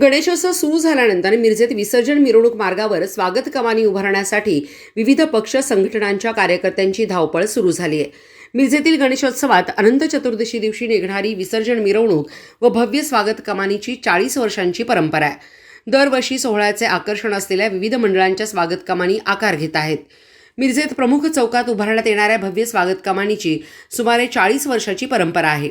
गणेशोत्सव सुरू झाल्यानंतर मिरजेत विसर्जन मिरवणूक मार्गावर स्वागत कमानी उभारण्यासाठी विविध पक्ष संघटनांच्या कार्यकर्त्यांची धावपळ सुरू झाली आहे. मिरजेतील गणेशोत्सवात अनंत चतुर्दशी दिवशी निघणारी विसर्जन मिरवणूक व भव्य स्वागत कमानीची चाळीस वर्षांची परंपरा आहे. दरवर्षी सोहळ्याचे आकर्षण असलेल्या विविध मंडळांच्या स्वागत कमानी आकार घेत आहेत. मिरजेत प्रमुख चौकात उभारण्यात येणाऱ्या भव्य स्वागत कमानीची सुमारे चाळीस वर्षाची परंपरा आहे.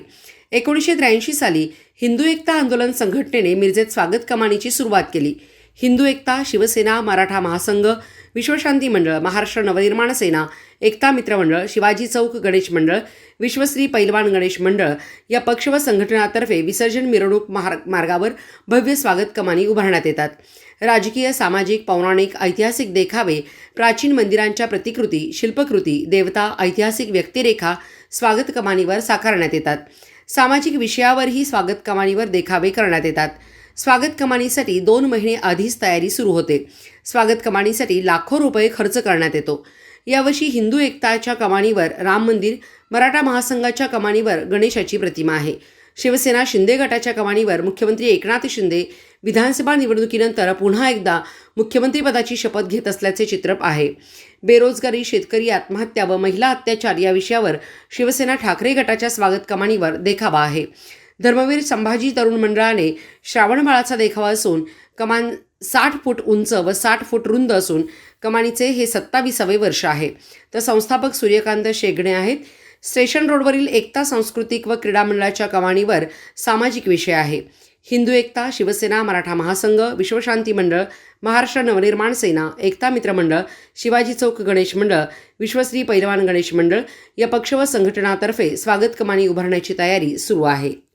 एकोणीसशे त्र्याऐंशी साली हिंदू एकता आंदोलन संघटनेने मिरजेत स्वागत कमानीची सुरुवात केली. हिंदू एकता शिवसेना मराठा महासंघ विश्वशांती मंडळ महाराष्ट्र नवनिर्माण सेना एकता मित्र मंडळ शिवाजी चौक गणेश मंडळ विश्वश्री पैलवान गणेश मंडळ या पक्ष व संघटनातर्फे विसर्जन मिरवणूक मार्गावर भव्य स्वागत कमानी उभारण्यात येतात. राजकीय सामाजिक पौराणिक ऐतिहासिक देखावे प्राचीन मंदिरांच्या प्रतिकृती शिल्पकृती देवता ऐतिहासिक व्यक्तिरेखा स्वागत कमानीवर साकारण्यात येतात. सामाजिक विषयावरही स्वागत कमानीवर देखावे करण्यात येतात. स्वागत कमानीसाठी दोन महिने आधीच तयारी सुरू होते. स्वागत कमानीसाठी लाखो रुपये खर्च करण्यात येतो. यावर्षी हिंदू एकताच्या कमानीवर राम मंदिर मराठा महासंघाच्या कमानीवर गणेशाची प्रतिमा आहे. शिवसेना शिंदे गटाच्या कमानीवर मुख्यमंत्री एकनाथ शिंदे विधानसभा निवडणुकीनंतर पुन्हा एकदा मुख्यमंत्रीपदाची शपथ घेत असल्याचे चित्र आहे. बेरोजगारी शेतकरी आत्महत्या व महिला अत्याचार या विषयावर शिवसेना ठाकरे गटाच्या स्वागत कमानीवर देखावा आहे. धर्मवीर संभाजी तरुण मंडळाने श्रावणबाळाचा देखावा असून कमान साठ फूट उंच व साठ फूट रुंद असून कमानीचे हे सत्तावीसावे वर्ष आहे. तर संस्थापक सूर्यकांत शेगणे आहेत. स्टेशन रोडवरील एकता सांस्कृतिक व क्रीडा मंडळाच्या कमानीवर सामाजिक विषय आहे. हिंदू एकता शिवसेना मराठा महासंघ विश्वशांती मंडळ महाराष्ट्र नवनिर्माण सेना एकता मित्र मंडळ शिवाजी चौक गणेश मंडळ विश्वश्री पैलवान गणेश मंडळ या पक्ष व संघटनातर्फे स्वागत कमानी उभारण्याची तयारी सुरू आहे.